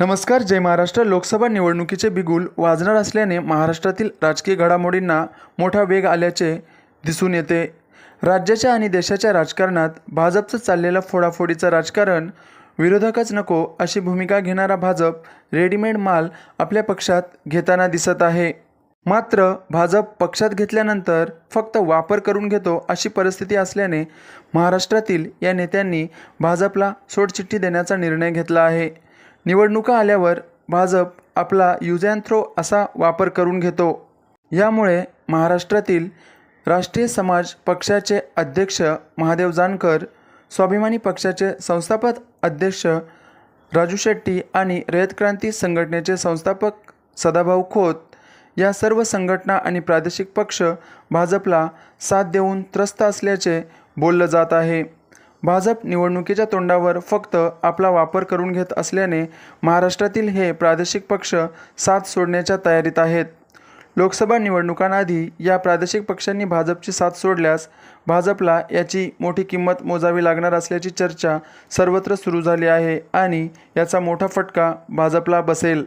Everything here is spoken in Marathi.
नमस्कार जय महाराष्ट्र. लोकसभा निवडणुकीचे बिगुल वाजणार असल्याने महाराष्ट्रातील राजकीय घडामोडींना मोठा वेग आल्याचे दिसून येते. राज्याच्या आणि देशाच्या राजकारणात भाजपचं चाललेलं फोडाफोडीचं राजकारण विरोधकच नको अशी भूमिका घेणारा भाजप रेडीमेड माल आपल्या पक्षात घेताना दिसत आहे. मात्र भाजप पक्षात घेतल्यानंतर फक्त वापर करून घेतो अशी परिस्थिती असल्याने महाराष्ट्रातील या नेत्यांनी भाजपला सोडचिठ्ठी देण्याचा निर्णय घेतला आहे. निवडणुका आल्यावर भाजप आपला यूज अँड थ्रो असा वापर करून घेतो. यामुळे महाराष्ट्रातील राष्ट्रीय समाज पक्षाचे अध्यक्ष महादेव जानकर स्वाभिमानी पक्षाचे संस्थापक अध्यक्ष राजू शेट्टी आणि रयत क्रांती संघटनेचे संस्थापक सदाभाऊ खोत या सर्व संघटना आणि प्रादेशिक पक्ष भाजपला साथ देऊन त्रस्त असल्याचे बोललं जात आहे. भाजप निवडणुकीच्या तोंडावर फक्त आपला वापर करून घेत असल्याने महाराष्ट्रातील हे प्रादेशिक पक्ष साथ सोडण्याच्या तयारीत आहेत. लोकसभा निवडणुकांआधी या प्रादेशिक पक्षांनी भाजपची साथ सोडल्यास भाजपला याची मोठी किंमत मोजावी लागणार असल्याची चर्चा सर्वत्र सुरू झाली आहे आणि याचा मोठा फटका भाजपला बसेल.